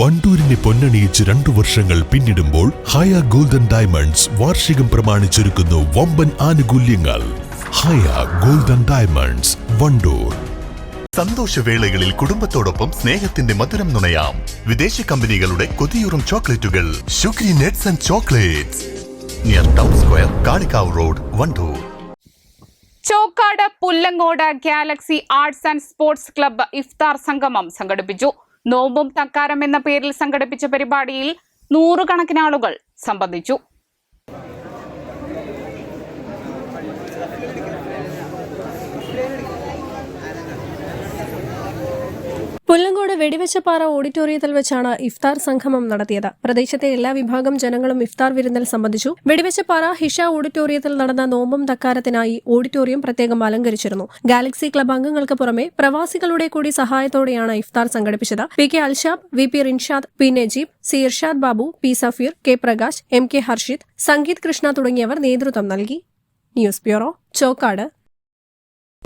വണ്ടൂരിനെ പൊന്നണിയിച്ച് രണ്ടു വർഷങ്ങൾ പിന്നിടുമ്പോൾ ഹയ ഗോൾഡൻ ഡയമണ്ട്സ് വാർഷികം പ്രമാണിച്ചൊരുക്കുന്നു വമ്പൻ ആനുകൂല്യങ്ങൾ. ഹയ ഗോൾഡൻ ഡയമണ്ട്സ് വണ്ടൂർ. സന്തോഷവേളകളിൽ കുടുംബത്തോടൊപ്പം സ്നേഹത്തിന്റെ മധുരം നുണയാം. വിദേശ കമ്പനികളുടെ കൊതിയൂറും ചോക്ലേറ്റുകൾ. Shukri nuts and chocolates. Near town square Kalikavu road Wandoor. Chokkad Pullangode galaxy arts and sports club ഇഫ്താർ സംഗമം സംഘടിപ്പിച്ചു. നോമ്പും തക്കാരം എന്ന പേരിൽ സംഘടിപ്പിച്ച പരിപാടിയിൽ നൂറുകണക്കിന് ആളുകൾ സംബന്ധിച്ചു. പുല്ലങ്കോട് വെടിവെച്ചപ്പാറ ഓഡിറ്റോറിയത്തിൽ വെച്ചാണ് ഇഫ്താർ സംഗമം നടത്തിയത്. പ്രദേശത്തെ എല്ലാ വിഭാഗം ജനങ്ങളും ഇഫ്താർ വിരുന്നിൽ സംബന്ധിച്ചു. വെടിവെച്ചപ്പാറ ഹിഷ ഓഡിറ്റോറിയത്തിൽ നടന്ന നോമ്പും തക്കാരത്തിനായി ഓഡിറ്റോറിയം പ്രത്യേകം അലങ്കരിച്ചിരുന്നു. ഗാലക്സി ക്ലബ് അംഗങ്ങൾക്ക് പുറമെ പ്രവാസികളുടെ കൂടി സഹായത്തോടെയാണ് ഇഫ്താർ സംഘടിപ്പിച്ചത്. P K Alshab V P Rinshad P Najeeb C Irshad Babu P Safeer K Prakash M K Harshith Sangeeth Krishna തുടങ്ങിയവർ നേതൃത്വം നൽകി. News bureau Chokkad.